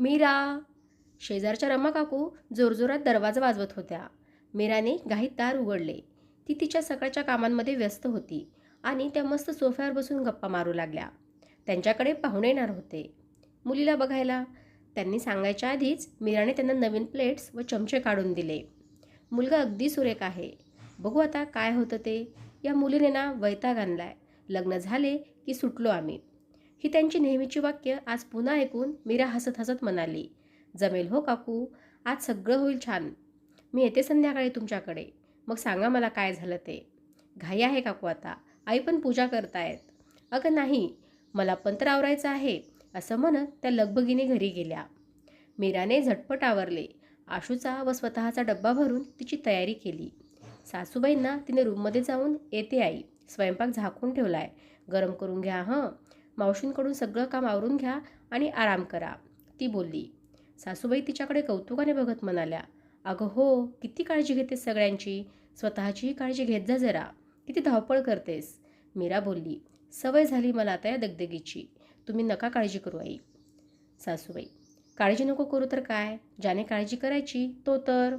मीरा. शेजारच्या रमा काकू जोरजोरात दरवाजा वाजवत होत्या. मीराने घाईत दार उघडले. ती तिच्या सकाळच्या कामांमध्ये व्यस्त होती आणि त्या मस्त सोफ्यावर बसून गप्पा मारू लागल्या. त्यांच्याकडे पाहुणे येणार होते. मुलीला बघायला. त्यांनी सांगायच्या आधीच मीराने त्यांना नवीन प्लेट्स व चमचे काढून दिले. मुलगा अगदी सुरेख आहे. बघू आता काय होतं ते. या मुलीने ना वैताग आणलाय. लग्न झाले की सुटलो आम्ही. ही त्यांची नेहमीची वाक्य आज पुन्हा ऐकून मीरा हसत हसत म्हणाली जमेल हो काकू आज सगळं होईल छान. मी येते संध्याकाळी तुमच्याकडे. मग सांगा मला काय झालं ते. घाई आहे काकू आता. आई पण पूजा करतायत. अगं नाही. मला पण तर आवरायचं आहे असं म्हणत त्या लगबगीने घरी गेल्या. मीराने झटपट आवरले. आशूचा व स्वतःचा डब्बा भरून तिची तयारी केली. सासूबाईंना तिने रूममध्ये जाऊन येते आई. स्वयंपाक झाकून ठेवलाय. गरम करून घ्या हं. मावशींकडून सगळं काम आवरून घ्या आणि आराम करा ती बोलली. सासूबाई तिच्याकडे कौतुकाने बघत म्हणाल्या अगं हो किती काळजी घेतेस सगळ्यांची? स्वतःचीही काळजी घेत जा जरा. किती धावपळ करतेस. मीरा बोलली सवय झाली मला आता या दगदगीची. तुम्ही नका काळजी करू आई. सासूबाई काळजी नको करू तर काय? ज्याने काळजी करायची तो तर.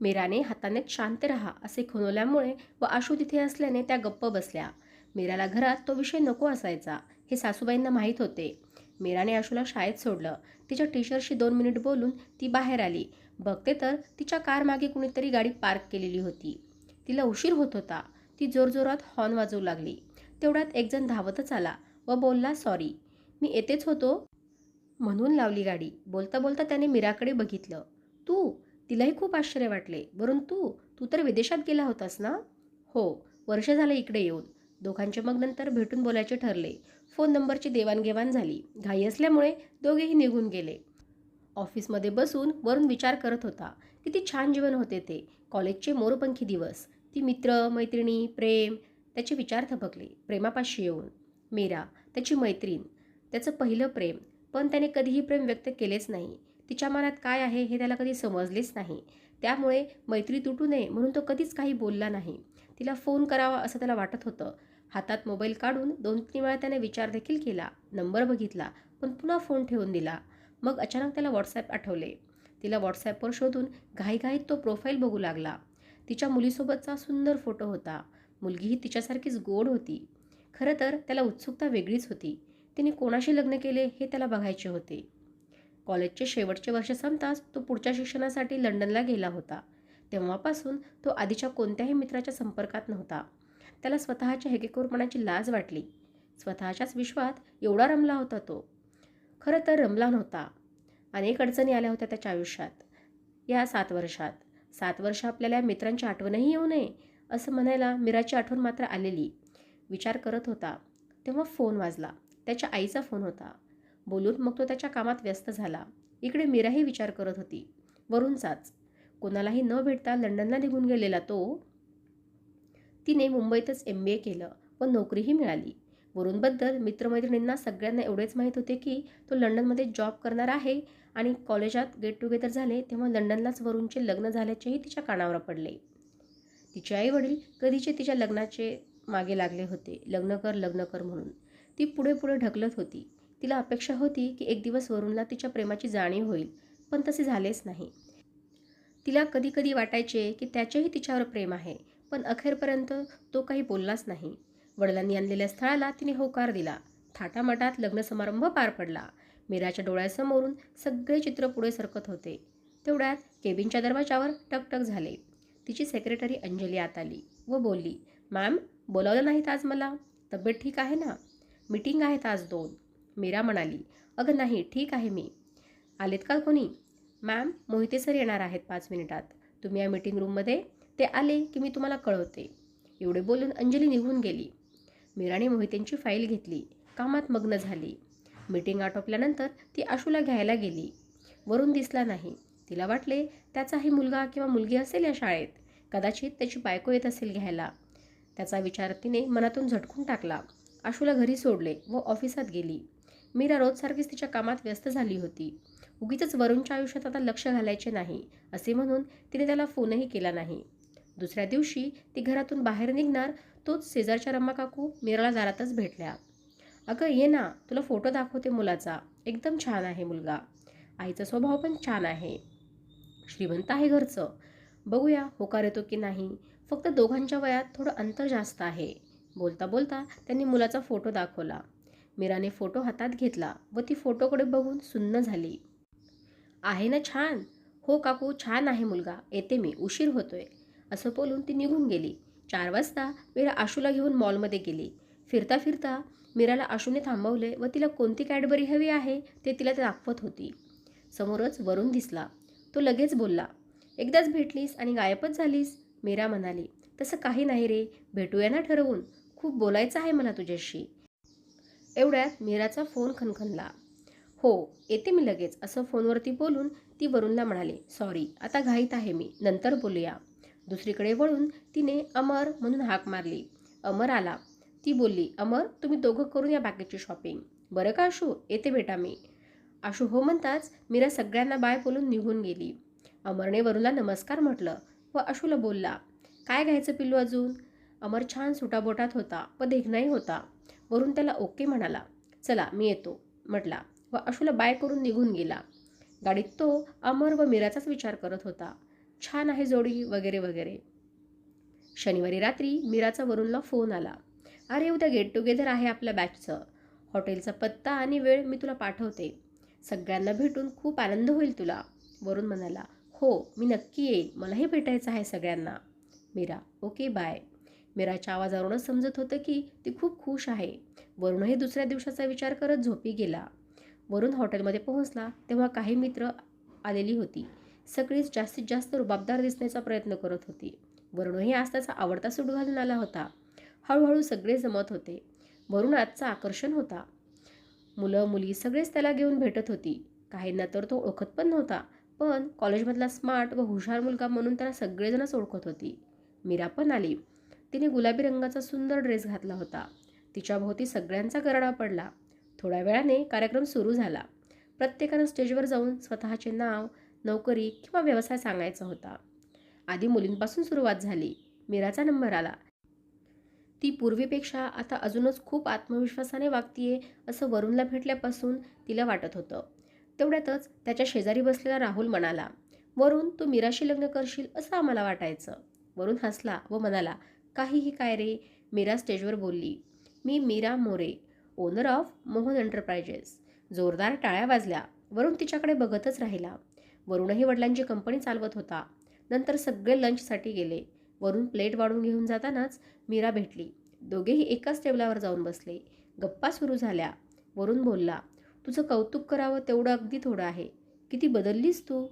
मीराने हाताने शांत राहा असे खुनवल्यामुळे व आशू तिथे असल्याने त्या गप्प बसल्या. मीराला घरात तो विषय नको असायचा हे सासूबाईंना माहीत होते. मीराने आशूला शाळेत सोडलं. तिच्या टीशर्टशी दोन मिनिट बोलून ती बाहेर आली. बघते तर तिच्या कारमागे कुणीतरी गाडी पार्क केलेली होती. तिला उशीर होत होता. ती जोरजोरात हॉर्न वाजवू लागली. तेवढ्यात एकजण धावतच आला व बोलला सॉरी मी येतेच होतो. म्हणून लावली गाडी. बोलता बोलता त्याने मीराकडे बघितलं. तू? तिलाही खूप आश्चर्य वाटले. वरून तू? तू तर विदेशात गेला होतास ना? हो वर्ष झालं इकडे येऊन. दोघांचे मग नंतर भेटून बोलायचे ठरले. फोन नंबरची देवाणघेवाण झाली. घाई असल्यामुळे दोघेही निघून गेले. ऑफिसमध्ये बसून वरून विचार करत होता. किती छान जीवन होते ते. कॉलेजचे मोरपंखी दिवस. ती मित्र मैत्रिणी प्रेम त्याचे विचार थबकले प्रेमापाशी येऊन. मीरा त्याची मैत्रीण. त्याचं पहिलं प्रेम. पण त्याने कधीही प्रेम व्यक्त केलेच नाही. तिच्या मनात काय आहे हे त्याला कधी समजलेच नाही. त्यामुळे मैत्री तुटू नये म्हणून तो कधीच काही बोलला नाही. तिला फोन करावा असं त्याला वाटत होतं. हातात मोबाईल काढून दोन तीन वेळा त्याने विचार देखील केला. नंबर बघितला पण पुन्हा फोन ठेवून दिला. मग अचानक त्याला व्हॉट्सॲप आठवले. तिला व्हॉट्सॲपवर शोधून घाईघाईत तो प्रोफाईल बघू लागला. तिच्या मुलीसोबतचा सुंदर फोटो होता. मुलगीही तिच्यासारखीच गोड होती. खरं तर त्याला उत्सुकता वेगळीच होती. तिने कोणाशी लग्न केले हे त्याला बघायचे होते. कॉलेजचे शेवटचे वर्ष संपताच तो पुढच्या शिक्षणासाठी लंडनला गेला होता. तेव्हापासून तो आधीच्या कोणत्याही मित्राच्या संपर्कात नव्हता. त्याला स्वतःच्या हेकेखोरपणाची लाज वाटली. स्वतःच्याच विश्वात एवढा रमला होता तो. खरं तर रमला नव्हता. अनेक अडचणी आल्या होत्या त्याच्या आयुष्यात. या सात वर्षात. सात वर्ष आपल्याला मित्रांची आठवणही येऊ नये असं म्हणायला मीराची आठवण मात्र आलेली. विचार करत होता. तेव्हा फोन वाजला. त्याच्या आईचा फोन होता. बोलून मग तो त्याच्या कामात व्यस्त झाला. इकडे मीराही विचार करत होती. वरूनचाच कोणालाही न भेटता लंडनला निघून गेलेला तो तिने मुंबईतच एम बी ए केलं व नोकरीही मिळाली. वरूनबद्दल मित्रमैत्रिणींना सगळ्यांना एवढेच माहीत होते की तो लंडनमध्ये जॉब करणार आहे आणि कॉलेजात गेट टुगेदर झाले तेव्हा लंडनलाच वरूणचे लग्न झाल्याचेही तिच्या कानावर पडले. तिचे आई वडील कधीचे तिच्या लग्नाचे मागे लागले होते. लग्न कर लग्न कर म्हणून. ती पुढे पुढे ढकलत होती. तिला अपेक्षा होती की एक दिवस वरुणला तिच्या प्रेमाची जाणीव होईल पण तसे झालेच नाही. तिला कधी कधी वाटायचे की त्याचेही तिच्यावर प्रेम आहे पण अखेरपर्यंत तो काही बोललाच नाही. वडिलांनी आणलेल्या स्थळाला तिने होकार दिला. थाटामाटात लग्न समारंभ पार पडला. मीराच्या डोळ्यासमोरून सगळे चित्र पुढे सरकत होते. तेवढ्यात केबिनच्या दरवाजावर टकटक झाले. तिची सेक्रेटरी अंजली आत आली व बोलली मॅम बोलावलं नाहीत आज मला. तब्येत ठीक आहे ना? मीटिंग आहेत आज दोन. मीरा म्हणाली अगं नाही ठीक आहे मी. आलेत का कोणी? मॅम मोहिते सर येणार आहेत पाच मिनिटात. तुम्ही या मीटिंग रूममध्ये. ते आले की मी तुम्हाला कळवते. एवढे बोलून अंजली निघून गेली. मीराने मोहितेंची फाईल घेतली. कामात मग्न झाली. मीटिंग आटोपल्यानंतर ती आशूला घ्यायला गेली. वरून दिसला नाही. तिला वाटले त्याचाही मुलगा किंवा मुलगी असेल या शाळेत. कदाचित त्याची बायको येत असेल घ्यायला. त्याचा विचार तिने मनातून झटकून टाकला. आशूला घरी सोडले व ऑफिसात गेली. मीरा रोजसारखीच तिच्या कामात व्यस्त झाली होती. उगीच वरूनच्या आयुष्यात आता लक्ष घालायचे नाही असे म्हणून तिने त्याला फोनही केला नाही. दुसऱ्या दिवशी ती घरातून बाहेर निघणार तोच शेजारच्या रम्मा काकू मीराला दारातच भेटल्या. अगं ये ना तुला फोटो दाखवते मुलाचा. एकदम छान आहे मुलगा. आईचा स्वभाव पण छान आहे. श्रीमंत आहे घरचं. बघूया होकार येतो की नाही. फक्त दोघांच्या वयात थोडं अंतर जास्त आहे. बोलता बोलता त्यांनी मुलाचा फोटो दाखवला. मीराने फोटो हातात घेतला व ती फोटोकडे बघून सुन्न झाली. आहे ना छान? हो काकू छान आहे मुलगा. येते मी. उशीर होतोय. असं बोलून ती निघून गेली. चार वाजता मीरा आशूला घेऊन मॉलमध्ये गेली. फिरता फिरता मीराला आशूने थांबवले व तिला कोणती कॅडबरी हवी आहे ते तिला दाखवत होती. समोरच वरून दिसला. तो लगेच बोलला एकदाच भेटलीस आणि गायबच झालीस. मीरा म्हणाली तसं काही नाही रे. भेटूया ना ठरवून. खूप बोलायचं आहे मला तुझ्याशी. एवढ्यात मीराचा फोन खणखणला. हो येते मी लगेच. असं फोनवरती बोलून ती वरुणला म्हणाली सॉरी आता घाईत आहे मी. नंतर बोलूया. दुसरीकडे वळून तिने अमर म्हणून हाक मारली. अमर आला. ती बोलली अमर तुम्ही दोघं करून या बाकीची शॉपिंग. बरं का आशू? येते बेटा मी. आशू हो म्हणताच मीरा सगळ्यांना बाय बोलून निघून गेली. अमरने वरुणला नमस्कार म्हटलं व अशूला बोलला काय घ्यायचं पिल्लू अजून? अमर छान सुटाबोटात होता व देखणाही होता. वरून त्याला ओके म्हणाला चला मी येतो म्हटला. व अशूला बाय करून निघून गेला. गाडीत तो अमर व मीराचाच विचार करत होता. छान आहे जोडी वगैरे वगैरे. शनिवारी रात्री मीराचा वरुणला फोन आला. अरे उद्या गेट टुगेदर आहे आपल्या बॅचचं हॉटेलचा पत्ता आणि वेळ मी तुला पाठवते. सगळ्यांना भेटून खूप आनंद होईल तुला. वरुण म्हणाला हो मी नक्की येईल. मलाही भेटायचं आहे सगळ्यांना. Meera okay bye. मीराच्या आवाजावरूनच समजत होतं की ती खूप खुश आहे. वरुणही दुसऱ्या दिवसाचा विचार करत झोपी गेला. वरून हॉटेलमध्ये पोहोचला तेव्हा काही मित्र आलेली होती. सगळीच जास्तीत जास्त रुबाबदार दिसण्याचा प्रयत्न करत होती. वरुणही आज त्याचा आवडता सूट घालून आला होता. हळूहळू सगळे जमत होते. वरुण आजचा आकर्षण होता. मुलं मुली सगळेच त्याला घेऊन भेटत होती. काहींना तर तो ओळखत पण नव्हता पण कॉलेजमधला स्मार्ट व हुशार मुलगा म्हणून त्याला सगळेजणच ओळखत होती. मीरा पण आली. तिने गुलाबी रंगाचा सुंदर ड्रेस घातला होता. तिच्या भोवती सगळ्यांचा गरडा पडला. थोड्या वेळाने कार्यक्रम सुरू झाला. प्रत्येकानं स्टेजवर जाऊन स्वतःचे नाव नोकरी किंवा व्यवसाय सांगायचा होता. आधी मुलींपासून सुरुवात झाली. मीराचा नंबर आला. ती पूर्वीपेक्षा आता अजूनच खूप आत्मविश्वासाने वागतीये असं वरुणला भेटल्यापासून तिला वाटत होतं. तेवढ्यातच त्याच्या शेजारी बसलेला राहुल म्हणाला वरुण तू मीराशी लग्न करशील असं आम्हाला वाटायचं. वरुण हसला व म्हणाला काहीही काय रे? मीरा स्टेजवर बोलली मी Meera More. Owner of Mohan enterprises. जोरदार टाळ्या वाजल्या. वरुण तिच्याकडे बघतच राहिला. वरुणही वडिलांची कंपनी चालवत होता. नंतर सगळे लंचसाठी गेले. वरून प्लेट वाढून घेऊन जातानाच मीरा भेटली. दोघेही एकाच टेबलावर जाऊन बसले. गप्पा सुरू झाल्या. वरून बोलला तुझं कौतुक करावं तेवढं अगदी थोडं आहे. किती बदललीस तू?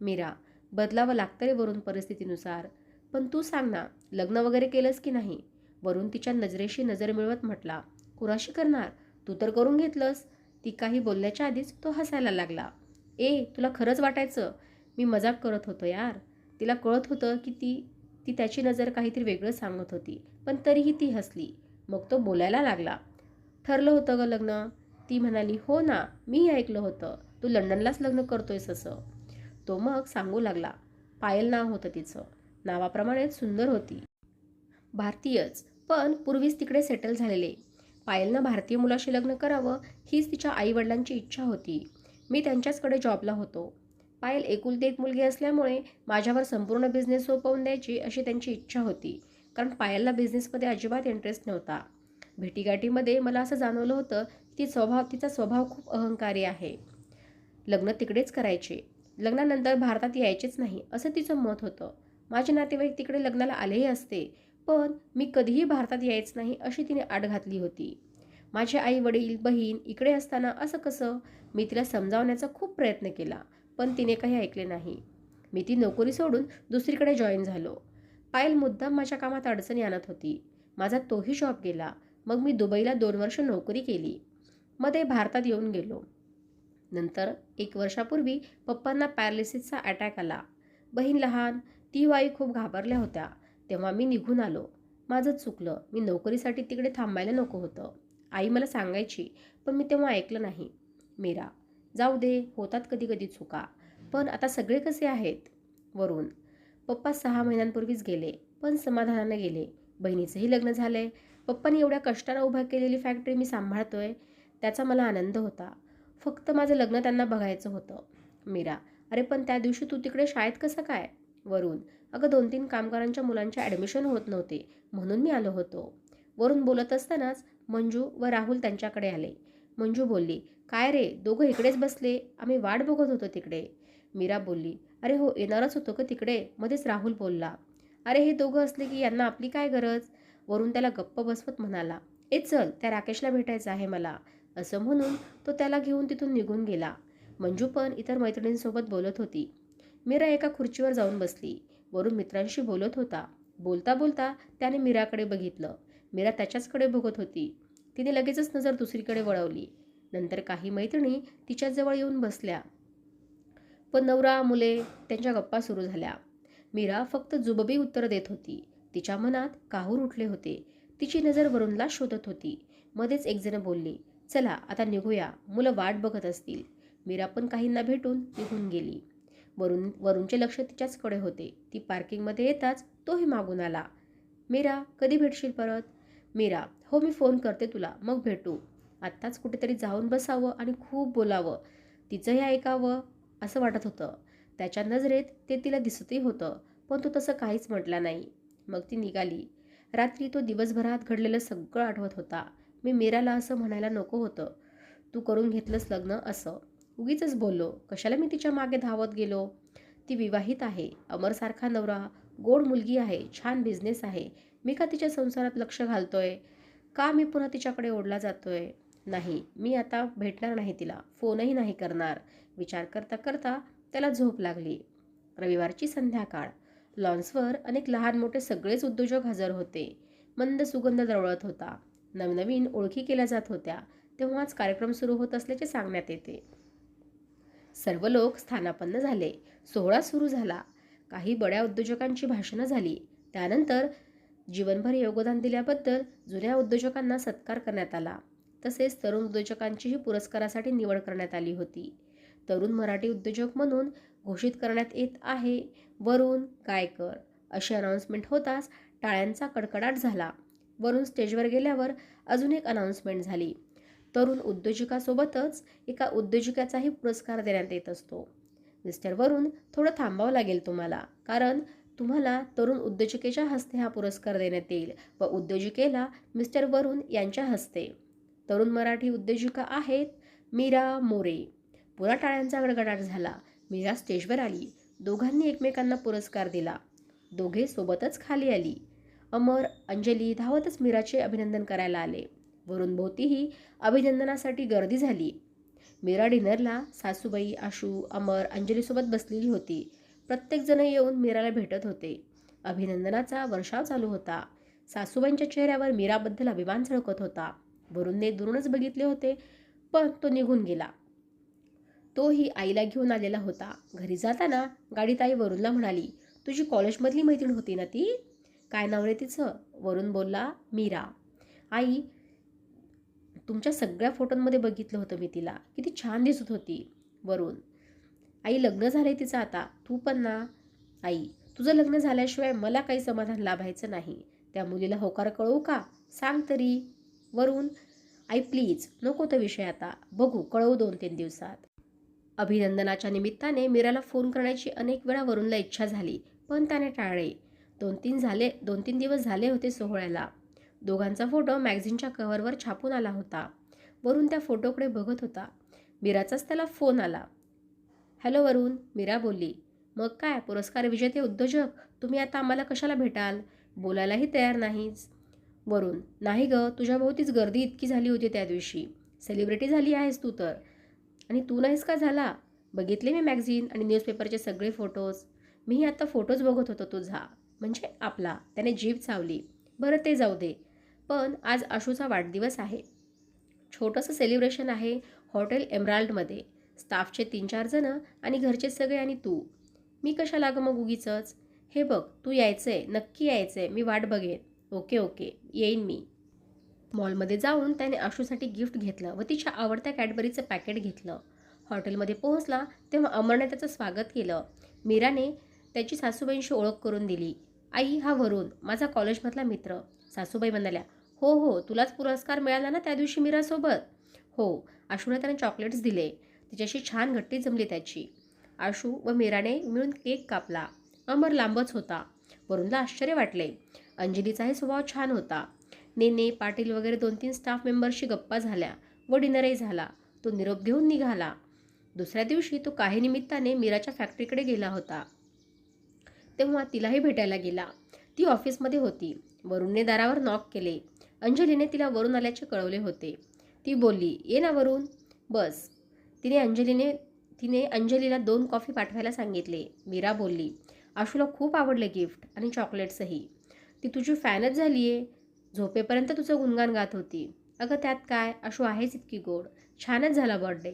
मीरा बदलावं लागतं रे वरून परिस्थितीनुसार. पण तू सांग ना लग्न वगैरे केलंस की नाही? वरून तिच्या नजरेशी नजर मिळवत म्हटला कुराशी करणार? तू तर करून घेतलंस. ती काही बोलण्याच्या आधीच तो हसायला लागला. ए तुला खरंच वाटायचं? मी मजाक करत होतो यार. तिला कळत होतं की ती ती त्याची नजर काहीतरी वेगळं सांगत होती पण तरीही ती हसली. मग तो बोलायला लागला. ठरलं होतं ग लग्न. ती म्हणाली हो ना मी ऐकलं होतं. तू लंडनलाच लग्न करतोयस असं. तो मग सांगू लागला. पायल नाव होतं तिचं. नावाप्रमाणेच सुंदर होती. भारतीयच. पण पूर्वीच तिकडे सेटल झालेले. पायलनं भारतीय मुलाशी लग्न करावं हीच तिच्या आईवडिलांची इच्छा होती. मी त्यांच्याचकडे जॉबला होतो. पायल एकुलती एक मुलगी असल्यामुळे माझ्यावर संपूर्ण बिझनेस सोपवून द्यायची अशी त्यांची इच्छा होती कारण पायलला बिझनेसमध्ये अजिबात इंटरेस्ट नव्हता. भेटीगाठीमध्ये मला असं जाणवलं होतं की ती स्वभाव तिचा स्वभाव खूप अहंकारी आहे. लग्न तिकडेच करायचे. लग्नानंतर भारतात यायचेच नाही असं तिचं मत होतं. माझे नातेवाईक तिकडे लग्नाला आलेही असते. पण मी कधीही भारतात यायच नाही अशी तिने आड घातली होती. माझे आई वडील बहीण इकडे असताना असं कसं? मी तिला समजावण्याचा खूप प्रयत्न केला पण तिने काही ऐकले नाही. मी ती नोकरी सोडून दुसरीकडे जॉईन झालो. पायल मुद्दाम माझ्या कामात अडचणी आणत होती. माझा तोही जॉब गेला. मग मी दुबईला दोन वर्ष नोकरी केली. मध्ये भारतात येऊन गेलो. नंतर एक वर्षापूर्वी पप्पांना पॅरालिसिसचा अटॅक आला. बहीण लहान ती वाई खूप घाबरल्या होत्या. तेव्हा मी निघून आलो. माझं चुकलं. मी नोकरीसाठी तिकडे थांबायला नको होतं. आई मला सांगायची पण मी तेव्हा ऐकलं नाही. मीरा जाऊ दे. होतात कधी कधी चुका. पण आता सगळे कसे आहेत? वरून पप्पा सहा महिन्यांपूर्वीच गेले पण समाधानानं गेले. बहिणीचंही लग्न झालं आहे पप्पानी एवढ्या कष्टानं उभा केलेली फॅक्टरी मी सांभाळतोय. त्याचा मला आनंद होता. फक्त माझं लग्न त्यांना बघायचं होतं. मीरा अरे पण त्या दिवशी तू तिकडे शाळेत कसं काय? वरून अगं दोन तीन कामगारांच्या मुलांचे ॲडमिशन होत नव्हते म्हणून मी आलो होतो. वरून बोलत असतानाच मंजू व राहुल त्यांच्याकडे आले. मंजू बोलली काय रे दोघं इकडेच बसले? आम्ही वाट बघत होतो तिकडे. मीरा बोलली अरे हो येणारच होतो का तिकडे मध्येच राहुल बोलला. अरे हे दोघं असले की यांना आपली काय गरज? वरून त्याला गप्प बसवत म्हणाला ए चल त्या राकेशला भेटायचं आहे मला. असं म्हणून तो त्याला घेऊन तिथून निघून गेला. मंजू पण इतर मैत्रिणींसोबत बोलत होती. मीरा एका खुर्चीवर जाऊन बसली. वरून मित्रांशी बोलत होता. बोलता बोलता त्याने मीराकडे बघितलं. मीरा त्याच्याचकडे बघत होती. तिने लगेचच नजर दुसरीकडे वळवली. नंतर काही मैत्रिणी तिच्याजवळ येऊन बसल्या. पण नवरा मुले त्यांच्या गप्पा सुरू झाल्या. मीरा फक्त जुबबी उत्तर देत होती. तिच्या मनात काहूर उठले होते? तिची नजर वरुणला शोधत होती. मध्येच एकजण बोलली चला आता निघूया. मुलं वाट बघत असतील. मीरा पण काहींना भेटून निघून गेली. वरून वरूनचे लक्ष तिच्याचकडे होते. ती पार्किंगमध्ये येताच तोही मागून आला. मीरा कधी भेटशील परत? मीरा हो मी फोन करते तुला. मग भेटू. आत्ताच कुठेतरी जाऊन बसावं आणि खूप बोलावं. तिचंही ऐकावं असं वाटत होतं. त्याच्या नजरेत ते तिला दिसतही होतं पण तो तसं काहीच म्हटला नाही. मग ती निघाली. रात्री तो दिवसभरात घडलेलं सगळं आठवत होता. मी मीराला असं म्हणायला नको होतं. तू करून घेतलंस लग्न असं. उगीच बोललो कशाला मी तिच्यामागे धावत गेलो? ती विवाहित आहे अमरसारखा नवरा गोड मुलगी आहे छान बिझनेस आहे. मी का तिच्या संसारात लक्ष घालतोय? का मी पुन्हा तिच्याकडे ओढला जातोय? नाही मी आता भेटणार नाही तिला फोनही नाही करणार. विचार करता करता त्याला झोप लागली. रविवारची संध्याकाळ. लॉन्सवर अनेक लहान मोठे सगळेच उद्योजक हजर होते. मंद सुगंध दरवळत होता. नवनवीन ओळखी केल्या जात होत्या. तेव्हाच कार्यक्रम सुरू होत असल्याचे सांगण्यात येते. सर्व लोक स्थानापन्न झाले. सोहळा सुरू झाला. काही बड्या उद्योजकांची भाषणं झाली. त्यानंतर जीवनभर योगदान दिल्याबद्दल जुन्या उद्योजकांना सत्कार करण्यात आला. तसेच तरुण उद्योजकांचीही पुरस्कारासाठी निवड करण्यात आली होती. तरुण मराठी उद्योजक म्हणून घोषित करण्यात येत आहे वरुण गायकर. अशी अनाऊन्समेंट होताच टाळ्यांचा कडकडाट झाला. वरून स्टेजवर गेल्यावर अजून एक अनाऊन्समेंट झाली. तरुण उद्योजकासोबतच एका उद्योजकाचाही पुरस्कार देण्यात येत असतो. मिस्टर वरून थोडं थांबावं लागेल तुम्हाला कारण तुम्हाला तरुण उद्योजकेच्या हस्ते हा पुरस्कार देण्यात येईल व उद्योजिकेला मिस्टर वरुण यांच्या हस्ते. तरुण मराठी उद्योजिका आहेत मीरा मोरे. पुरा टाळ्यांचा गडगडाट झाला. मीरा स्टेजवर आली. दोघांनी एकमेकांना पुरस्कार दिला. दोघे सोबतच खाली आली. अमर अंजली धावतच मीराचे अभिनंदन करायला आले. वरून भोवतीही अभिनंदनासाठी गर्दी झाली. मीरा डिनरला सासूबाई आशू अमर अंजलीसोबत बसलेली होती. प्रत्येकजण येऊन मीराला भेटत होते. अभिनंदनाचा वर्षाव चालू होता. सासूबाईंच्या चेहऱ्यावर मीराबद्दल अभिमान झळकत होता. वरुणने दुरूनच बघितले होते पण तो निघून गेला. तोही आईला घेऊन आलेला होता. घरी जाताना गाडीत आई वरुणला म्हणाली तुझी कॉलेजमधली मैत्रीण होती ना ती? काय नाव रे तिचं? वरून बोलला मीरा. आई तुमच्या सगळ्या फोटोंमध्ये बघितलं होतं मी तिला. किती छान दिसत होती वरून आई लग्न झालंय तिचं आता. तू पण ना. आई तुझं लग्न झाल्याशिवाय मला काही समाधान लाभायचं नाही. त्या मुलीला होकार कळवू का? सांग तरी. वरून आई प्लीज नको तो विषय आता. बघू कळवू दोन तीन दिवसात. अभिनंदनाच्या निमित्ताने मीराला फोन करण्याची अनेक वेळा वरूनला इच्छा झाली पण त्याने टाळले. दोन तीन झाले दोन तीन दिवस झाले होते सोहळ्याला. दोघांचा फोटो मॅगझिनच्या कव्हरवर छापून आला होता. वरून त्या फोटोकडे बघत होता. मीराचाच त्याला फोन आला. हॅलो वरून मीरा बोलली. मग काय पुरस्कार विजेते उद्योजक तुम्ही आता आम्हाला कशाला भेटाल? बोलायलाही तयार नाहीच. वरून नाही ग तुझ्या भोवतीच गर्दी इतकी झाली होती त्या दिवशी. सेलिब्रिटी झाली आहेस तू तर. आणि तू नाहीस का झाला? बघितले मी मॅगझिन आणि न्यूजपेपरचे सगळे फोटोज. मीही आता फोटोज बघत होतो तुझा. म्हणजे आपला. त्याने जीभ चावली. बरं ते जाऊ दे. पण आज आशूचा वाढदिवस आहे. छोटंसं सेलिब्रेशन आहे हॉटेल एमराल्डमध्ये. स्टाफचे तीन चार जणं आणि घरचे सगळे आणि तू. मी कशाला गं मग उगीचंच? हे बघ तू यायचं आहे नक्की यायचं आहे मी वाट बघेन. ओके ओके येईन मी. मॉलमध्ये जाऊन त्याने आशूसाठी गिफ्ट घेतलं व तिच्या आवडत्या कॅडबरीचं पॅकेट घेतलं. हॉटेलमध्ये पोहोचला तेव्हा अमरने त्याचं स्वागत केलं. मीराने त्याची सासूबाईंशी ओळख करून दिली. आई हा वरून माझा कॉलेजमधला मित्र. सासूबाई म्हणाल्या हो हो तुलाच पुरस्कार मिळाला ना त्या दिवशी मीरासोबत हो. आशूने त्याने चॉकलेट्स दिले. तिच्याशी छान घट्टी जमली त्याची. आशू व मीराने मिळून केक कापला. अमर लांबच होता. वरुणला आश्चर्य वाटले. अंजलीचाही स्वभाव छान होता. नेने पाटील वगैरे दोन तीन स्टाफ मेंबरशी गप्पा झाल्या व डिनरही झाला. तो निरोप घेऊन निघाला. दुसऱ्या दिवशी तो काही निमित्ताने मीराच्या फॅक्टरीकडे गेला होता. तेव्हा तिलाही भेटायला गेला. ती ऑफिसमध्ये होती. वरुणने दारावर नॉक केले. अंजलीने तिला वरून आल्याचे कळवले होते. ती बोलली ये ना वरून बस. तिने अंजलीने तिने अंजलीला दोन कॉफी पाठवायला सांगितले. मीरा बोलली आशूला खूप आवडले गिफ्ट आणि चॉकलेट्सही. ती तुझी फॅनच झाली आहे झोपेपर्यंत तुझं गुणगान गात होती. अगं त्यात काय? आशू आहेच इतकी गोड. छानच झाला बर्थडे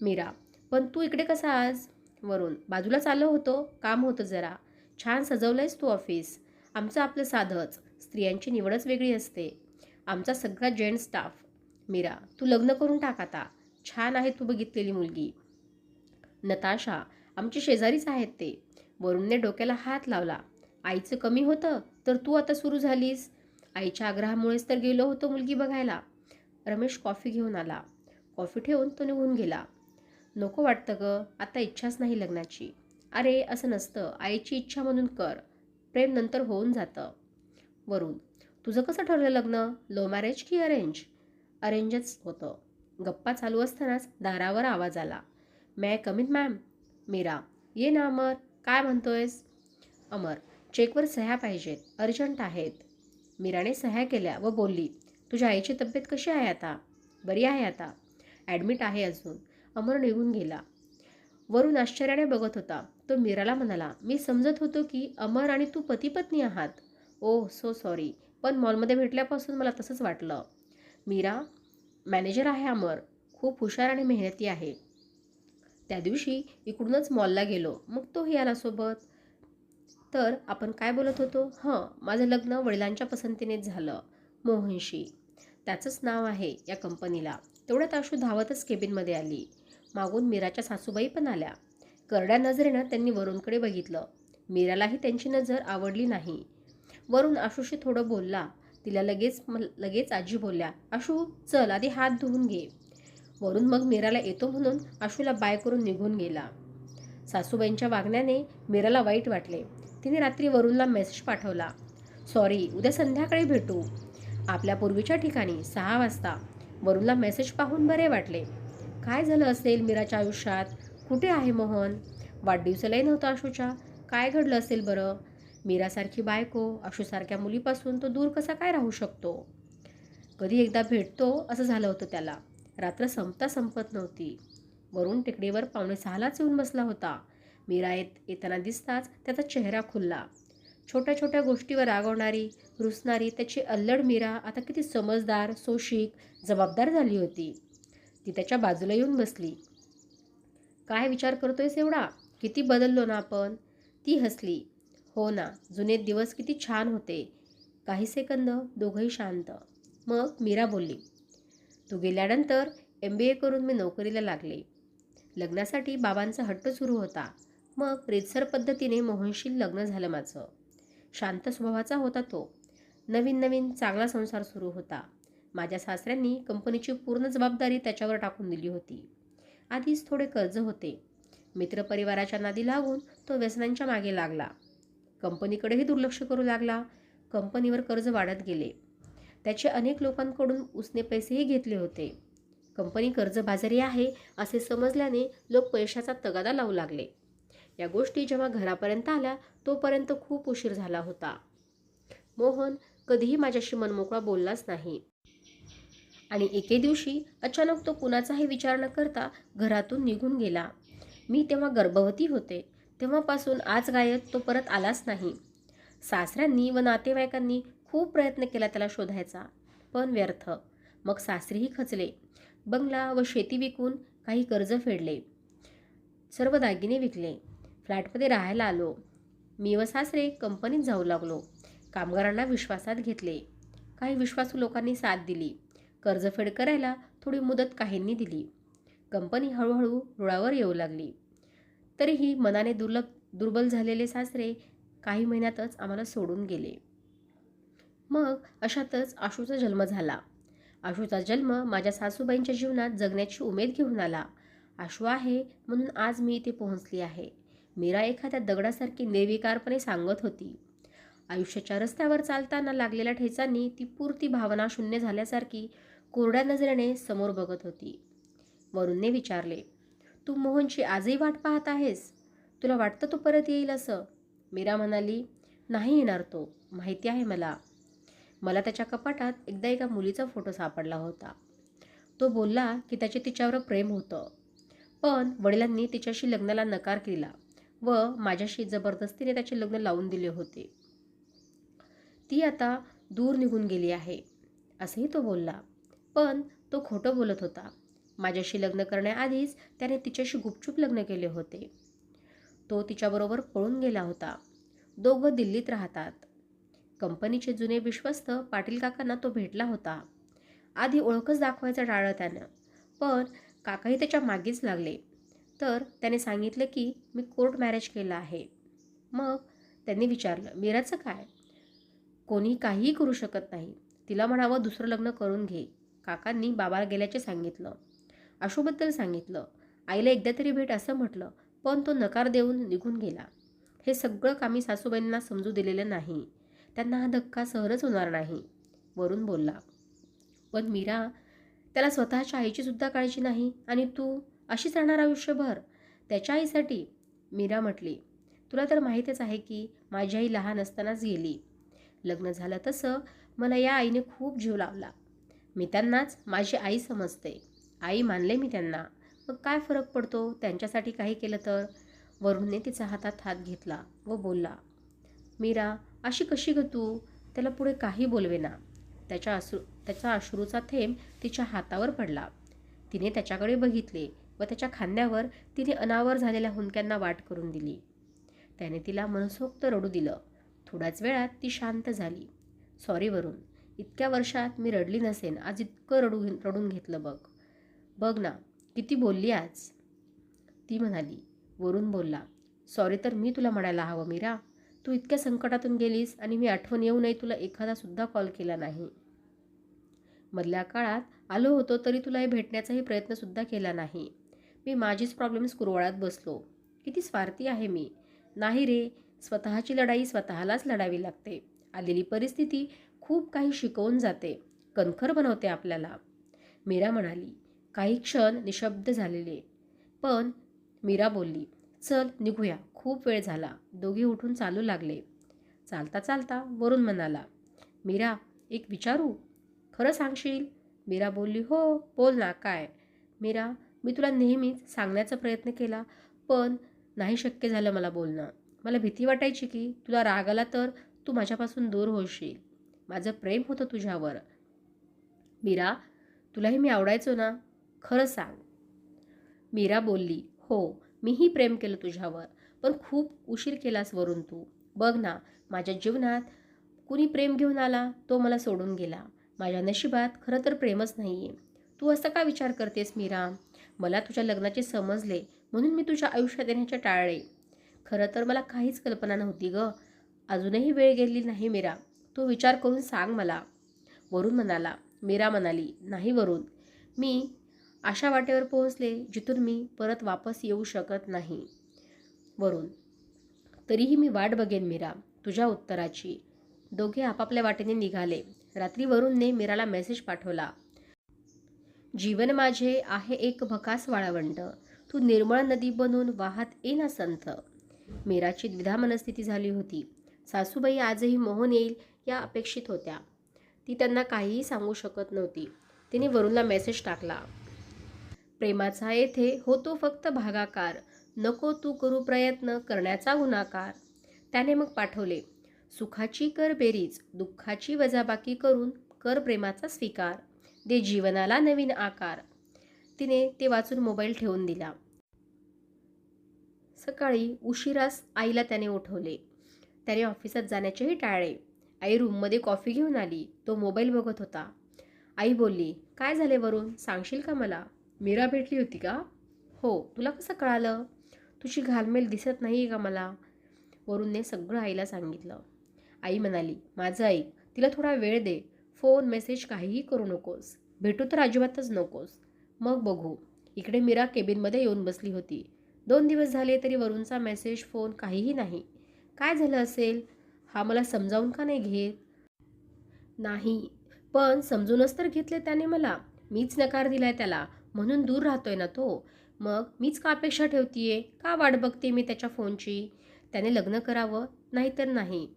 मीरा पण तू इकडे कसा आज वरून बाजूला चाललो होतो. काम होतं जरा. छान सजवलंयस तू ऑफिस आमचं आपलं साधंच. स्त्रियांची निवडच वेगळी असते. आमचा सगळा जेंट स्टाफ मीरा तू लग्न करून टाक आता. छान आहे तू बघितलेली मुलगी. नताशा आमची शेजारीच आहेत ते. वरुणने डोक्याला हात लावला. आईचं कमी होतं तर तू आता सुरू झालीस. आईच्या आग्रहामुळेच तर गेलो होतो मुलगी बघायला. रमेश कॉफी घेऊन आला. कॉफी ठेवून तो निघून गेला. नको वाटतं ग आता इच्छाच नाही लग्नाची. अरे असं नसतं. आईची इच्छा म्हणून कर. प्रेम नंतर होऊन जातं. वरून तुझं कसं ठरलं लग्न? लो मॅरेज की अरेंज अरेंजच होतं. गप्पा चालू असतानाच दारावर आवाज आला. मॅ कमित मॅम मीरा ये ना अमर. काय म्हणतोयस? अमर चेकवर सह्या पाहिजेत. अर्जंट आहेत. मीराने सह्या केल्या व बोलली तुझ्या आईची तब्येत कशी आहे आता? बरी आहे आता? ॲडमिट आहे अजून. अमर निघून गेला. वरून आश्चर्याने बघत होता. तो मीराला म्हणाला मी समजत होतो की अमर आणि तू पती पत्नी आहात. ओ सो सॉरी पण मॉलमध्ये भेटल्यापासून मला तसंच वाटलं. मीरा मॅनेजर आहे अमर. खूप हुशार आणि मेहनती आहे. त्या दिवशी इकडूनच मॉलला गेलो. मग तोही आला सोबत. तर आपण काय बोलत होतो? हं माझं लग्न वडिलांच्या पसंतीनेच झालं मोहनशी. त्याचंच नाव आहे या कंपनीला. तेवढ्यात आशू धावतच केबिनमध्ये आली. मागून मीराच्या सासूबाई पण आल्या. करड्या नजरेनं त्यांनी वरुणकडे बघितलं मीरालाही त्यांची नजर आवडली नाही. वरून आशूशी थोडं बोलला तिला लगेच लगेच आजी बोलल्या आशू चल आधी हात धुवून घे. वरून मग मीराला येतो म्हणून आशूला बाय करून निघून गेला. सासूबाईंच्या वागण्याने मीराला वाईट वाटले. तिने रात्री वरुणला मेसेज पाठवला सॉरी उद्या संध्याकाळी भेटू. आपल्या पूर्वीच्या ठिकाणी सहा वाजता. वरुणला मेसेज पाहून बरे वाटले. काय झालं असेल मीराच्या आयुष्यात? कुठे आहे मोहन? वाढदिवसालाही नव्हतं आशूच्या. काय घडलं असेल बरं? मीरासारखी बायको आशूसारख्या मुलीपासून तो दूर कसा काय राहू शकतो? कधी एकदा भेटतो असं झालं होतं त्याला. रात्र संपता संपत नव्हती. वरून टेकडीवर पावणे सहालाच येऊन बसला होता. मीरा येत येताना दिसताच त्याचा चेहरा खुलला. छोट्या छोट्या गोष्टीवर रागवणारी रुसणारी त्याची अल्लड मीरा आता किती समजदार सोशिक जबाबदार झाली होती. ती त्याच्या बाजूला येऊन बसली. काय विचार करतोयस एवढा? किती बदललो ना आपण. ती हसली. हो ना जुने दिवस किती छान होते. काही सेकंद दोघंही शांत. मग मीरा बोलली तू गेल्यानंतर एम बी ए करून मी नोकरीला लागले. लग्नासाठी बाबांचा हट्ट सुरू होता. मग रेतसर पद्धतीने मोहनशी लग्न झालं माझं. शांत स्वभावाचा होता तो. नवीन नवीन चांगला संसार सुरू होता. माझ्या सासऱ्यांनी कंपनीची पूर्ण जबाबदारी त्याच्यावर टाकून दिली होती. आधीच थोडे कर्ज होते. मित्रपरिवाराच्या नादी लागून तो व्यसनांच्या मागे लागला. कंपनीकडेही दुर्लक्ष करू लागला. कंपनीवर कर्ज वाढत गेले. त्याचे अनेक लोकांकडून उसने पैसेही घेतले होते. कंपनी कर्जबाजारी आहे असे समजल्याने लोक पैशाचा तगादा लावू लागले. या गोष्टी जेव्हा घरापर्यंत आल्या तोपर्यंत खूप उशीर झाला होता. मोहन कधीही माझ्याशी मनमोकळा बोललाच नाही. आणि एके दिवशी अचानक तो कुणाचाही विचार न करता घरातून निघून गेला. मी तेव्हा गर्भवती होते. तेव्हापासून आज गायत तो परत आलाच नाही. सासऱ्यांनी व नातेवाईकांनी खूप प्रयत्न केला त्याला शोधायचा पण व्यर्थ. मग सासरीही खचले. बंगला व शेती विकून काही कर्ज फेडले. सर्व दागिने विकले. फ्लॅटमध्ये राहायला आलो. मी व सासरे कंपनीत जाऊ लागलो. कामगारांना विश्वासात घेतले. काही विश्वासू लोकांनी साथ दिली. कर्जफेड करायला थोडी मुदत काहींनी दिली. कंपनी हळूहळू रुळावर येऊ लागली. तरीही मनाने दुर्लभ दुर्बल झालेले सासरे काही महिन्यातच आम्हाला सोडून गेले. मग अशातच आशूचा जन्म झाला. आशूचा जन्म माझ्या सासूबाईंच्या जीवनात जगण्याची उमेद घेऊन आला. आशू आहे म्हणून आज मी इथे पोहोचली आहे. मीरा एखाद्या दगडासारखी निर्विकारपणे सांगत होती. आयुष्याच्या रस्त्यावर चालताना लागलेल्या ठेचांनी ती पुरती भावना शून्य झाल्यासारखी कोरड्या नजरेने समोर बघत होती. वरुणने विचारले तू मोहनची आजही वाट पाहत आहेस? तुला वाटतं तो परत येईल असं? मीरा म्हणाली नाही येणार तो. माहिती आहे मला. मला त्याच्या कपाटात एकदा एका मुलीचा फोटो सापडला होता. तो बोलला की त्याचे तिच्यावर प्रेम होतं. पण वडिलांनी तिच्याशी लग्नाला नकार केला व माझ्याशी जबरदस्तीने त्याचे लग्न लावून दिले होते. ती आता दूर निघून गेली आहे असंही तो बोलला. पण तो खोटं बोलत होता. माझ्याशी लग्न करण्याआधीच त्याने तिच्याशी गुपचूप लग्न केले होते. तो तिच्याबरोबर पळून गेला होता. दोघं दिल्लीत राहतात. कंपनीचे जुने विश्वस्त पाटील काकांना तो भेटला होता. आधी ओळखच दाखवायचं टाळलं त्यानं. पण काकाही त्याच्या मागेच लागले. तर त्याने सांगितलं की मी कोर्ट मॅरेज केलं आहे. मग त्यांनी विचारलं मीराचं काय? कोणी काहीही करू शकत नाही. तिला म्हणावं दुसरं लग्न करून घे. काकांनी बाबाला गेल्याचे सांगितलं. अशोबद्दल सांगितलं. आईला एकदा तरी भेट असं म्हटलं पण तो नकार देऊन निघून गेला. हे सगळं कामी सासूबाईंना समजू दिलेलं नाही. त्यांना हा धक्का सहनच होणार नाही वरून बोलला. पण मीरा त्याला स्वतःच्या आईची सुद्धा काळजी नाही आणि तू अशीच राहणार आयुष्यभर? त्याच्या आईसाठी? मीरा म्हटली तुला तर माहीतच आहे की माझी आई लहान असतानाच गेली. लग्न झालं तसं मला या आईने खूप जीव लावला. मी त्यांनाच माझी आई समजते. आई मानले मी त्यांना. मग काय फरक पडतो? त्यांच्यासाठी काही केलं तर? वरुणने तिचा हातात हात घेतला व बोलला मीरा अशी कशी ग तू? त्याला पुढे काही बोलवेना. त्याच्या अश्रू त्याचा अश्रूचा थेंब तिच्या हातावर पडला. तिने त्याच्याकडे बघितले व त्याच्या खांद्यावर तिने अनावर झालेल्या हुंदक्यांना वाट करून दिली. त्याने तिला मनसोक्त रडू दिलं. थोड्याच वेळात ती शांत झाली. सॉरी वरून इतक्या वर्षात मी रडली नसेन आज इतकं रडू रडून घेतलं बघ. बघ ना किती बोलली आज. ती म्हणाली वरून बोलला सॉरी तर मी तुला म्हणायला हवं मीरा. तू इतक्या संकटातून गेलीस आणि मी आठवण येऊ नये तुला एखादासुद्धा कॉल केला नाही. मधल्या काळात आलो होतो तरी तुला हे भेटण्याचाही प्रयत्नसुद्धा केला नाही. मी माझीच प्रॉब्लेम्स कुरवाळात बसलो. किती स्वार्थी आहे मी. नाही रे स्वतःची लढाई स्वतःलाच लढावी लागते. आलेली परिस्थिती खूप काही शिकवून जाते कणखर बनवते आपल्याला. मीरा म्हणाली काही क्षण निशब्द झालेले. पण मीरा बोलली चल निघूया खूप वेळ झाला दोघे उठून चालू लागले. चालता चालता वरून म्हणाला मीरा एक विचारू? खरं सांगशील? मीरा बोलली हो बोल ना काय? मीरा मी तुला नेहमीच सांगण्याचा प्रयत्न केला पण नाही शक्य झालं मला बोलणं. मला भीती वाटायची की तुला राग आला तर तू माझ्यापासून दूर होशील. माझं प्रेम होतं तुझ्यावर. मीरा तुलाही मी आवडायचो ना? खरं सांग. मीरा बोलली हो मीही प्रेम केलं तुझ्यावर पण खूप उशीर केलास वरून तू. बघ ना माझ्या जीवनात कुणी प्रेम घेऊन आला तो मला सोडून गेला. माझ्या नशिबात खरं तर प्रेमच नाही आहे तू असं का विचार करतेस मीरा? मला तुझ्या लग्नाचे समजले म्हणून मी तुझ्या आयुष्यात येण्याचे टाळले. खरं तर मला काहीच कल्पना नव्हती ग. अजूनही वेळ गेली नाही मीरा. तू विचार करून सांग मला. वरुण म्हणाला मीरा म्हणाली नाही वरून मी अशा वाटेवर पोहोचले जिथून मी परत वापस येऊ शकत नाही. वरून तरीही मी वाट बघेन मीरा तुझ्या उत्तराची. दोघे आपापल्या वाटेने निघाले. रात्री वरूनने मीराला मेसेज पाठवला जीवन माझे आहे एक भकास वाळवंट तू निर्मळ नदी बनून वाहत येना संथ. मीराची द्विधा मनस्थिती झाली होती. सासूबाई आजही मोहन येईल या अपेक्षित होत्या. ती त्यांना काहीही सांगू शकत नव्हती. तिने वरुणला मेसेज टाकला. प्रेमाचा येथे होतो फक्त भागाकार. नको तू करू प्रयत्न. करण्याचा गुणाकार. त्याने मग पाठवले. सुखाची कर बेरीज. दुःखाची वजाबाकी करून कर प्रेमाचा स्वीकार. दे जीवनाला नवीन आकार. तिने ते वाचून मोबाईल ठेवून दिला. सकाळी उशिरास आईला त्याने उठवले. त्याने ऑफिसात जाण्याचेही टाळले आई रूममध्ये कॉफी घेऊन आली. तो मोबाईल बघत होता. आई बोलली काय झाले वरून सांगशील का मला? मीरा भेटली होती का? हो. तुला कसं कळालं? तुझी घालमेल दिसत नाही का मला? वरूनने सगळं आईला सांगितलं. आई म्हणाली माझं ऐक तिला थोडा वेळ दे. फोन मेसेज काहीही करू नकोस. भेटू तर अजिबातच नकोस. मग बघू. इकडे मीरा केबिनमध्ये येऊन बसली होती. दोन दिवस झाले तरी वरूनचा मेसेज फोन काहीही नाही. काय झालं असेल? हा मला समजावून का नाही घेत? नाही पण समजूनच तर घेतले त्याने मला. मीच नकार दिलाय त्याला. म्हणून दूर राहतोय ना तो. मग मीच का अपेक्षा ठेवतीये? का वाट बघते मी त्याच्या फोनची? त्याने लग्न करावं? नाही तर नाही.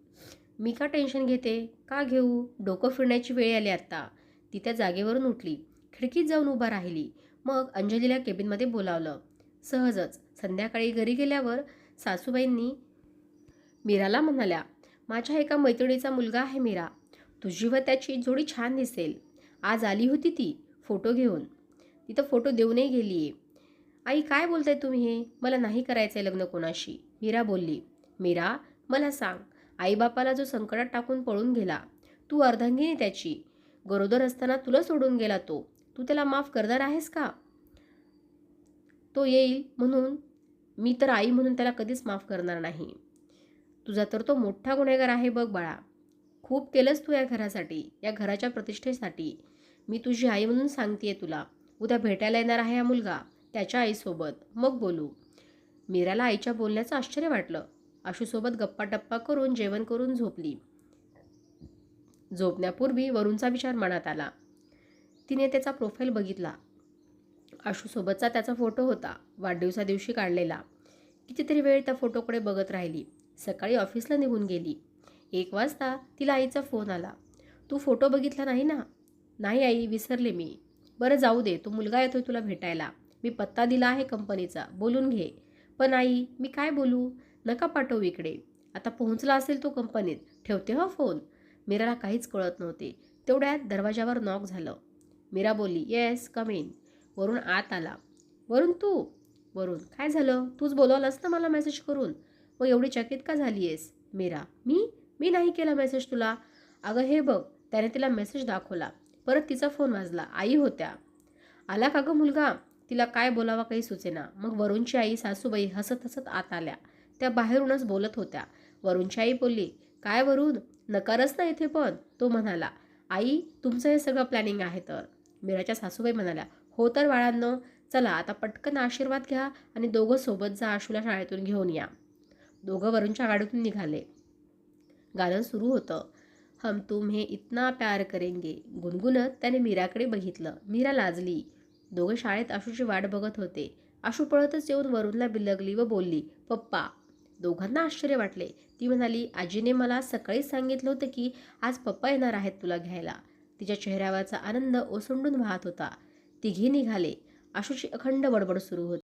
मी का टेन्शन घेते? का घेऊ? डोकं फिरण्याची वेळ आली आत्ता ती त्या जागेवरून उठली. खिडकीत जाऊन उभा राहिली. मग अंजलीला केबिनमध्ये बोलावलं. सहजच. संध्याकाळी घरी गेल्यावर सासूबाईंनी मीराला म्हणाल्या माझ्या एका मैत्रिणीचा मुलगा आहे मीरा. तुझी व त्याची जोडी छान दिसेल. आज आली होती ती फोटो घेऊन. तिथं फोटो देऊनही गेली आहे आई काय बोलताय तुम्ही हे? मला नाही करायचं आहे लग्न कोणाशी. मीरा बोलली मीरा मला सांग. आईबापाला जो संकटात टाकून पळून गेला तू अर्धांगिनी त्याची. गरोदर असताना तुला सोडून गेला तो. तू त्याला माफ करणार आहेस का? तो येईल म्हणून. मी तर आई म्हणून त्याला कधीच माफ करणार नाही. तुझा तर तो मोठा गुन्हेगार आहे बघ बाळा. खूप केलंस तू या घरासाठी या घराच्या प्रतिष्ठेसाठी. मी तुझी आई म्हणून सांगतेय तुला. उद्या भेटायला येणार आहे हा मुलगा त्याच्या आईसोबत. मग बोलू. मीराला आईच्या बोलण्याचं आश्चर्य वाटलं. आशूसोबत गप्पा टप्पा करून जेवण करून झोपली. झोपण्यापूर्वी वरूणचा विचार मनात आला. तिने त्याचा प्रोफाईल बघितला. आशूसोबतचा त्याचा फोटो होता वाढदिवसा दिवशी काढलेला. कितीतरी वेळ त्या फोटोकडे बघत राहिली. सकाळी ऑफिसला निघून गेली. एक वाजता तिला आईचा फोन आला. तू फोटो बघितला नाही ना? नाही आई विसरले मी. बरं जाऊ दे. तो मुलगा येतोय तुला भेटायला. मी पत्ता दिला आहे कंपनीचा. बोलून घे. पण आई मी काय बोलू? नका पाठवू इकडे. आता पोहोचला असेल तो कंपनीत. ठेवते हो फोन. मीराला काहीच कळत नव्हते. तेवढ्यात दरवाजावर नॉक झालं. मीरा बोलली येस कम इन. वरून आत आला. वरून तू? वरून काय झालं? तूच बोलवलंस ना मला मेसेज करून? मग एवढी चकित का झाली आहेस मीरा मी? मी नाही केला मेसेज तुला? अगं हे बघ त्याने तिला मेसेज दाखवला. परत तिचा फोन वाजला. आई होत्या. आला का गं मुलगा? तिला काय बोलावा काही सुचेना. मग वरूणची आई सासूबाई हसत हसत आत आल्या. त्या बाहेरूनच बोलत होत्या. वरूणची आई बोलली काय वरून नकारच ना इथे पण. तो म्हणाला आई तुमचं हे सगळं प्लॅनिंग आहे तर. मीराच्या सासूबाई म्हणाल्या हो तर बाळांनो चला आता पटकन आशीर्वाद घ्या आणि दोघं सोबत जा आशूला शाळेतून घेऊन या. दोघं वरूनच्या गाडीतून निघाले. गाणं सुरू होतं. हम तुम्हे इतना प्यार करेंगे. गुणगुणत त्याने मीराकडे बघितलं. मीरा लाजली. दोघं शाळेत आशूची वाट बघत होते. आशू पळतच येऊन वरूणला बिलगली व बोलली पप्पा. दोघांना आश्चर्य वाटले. ती म्हणाली आजीने मला सकाळीच सांगितलं होतं की आज पप्पा येणार आहेत तुला घ्यायला. तिच्या चेहऱ्यावरचा आनंद ओसंडून वाहत होता. तिघी निघाले. आशूची अखंड बडबड सुरू होती.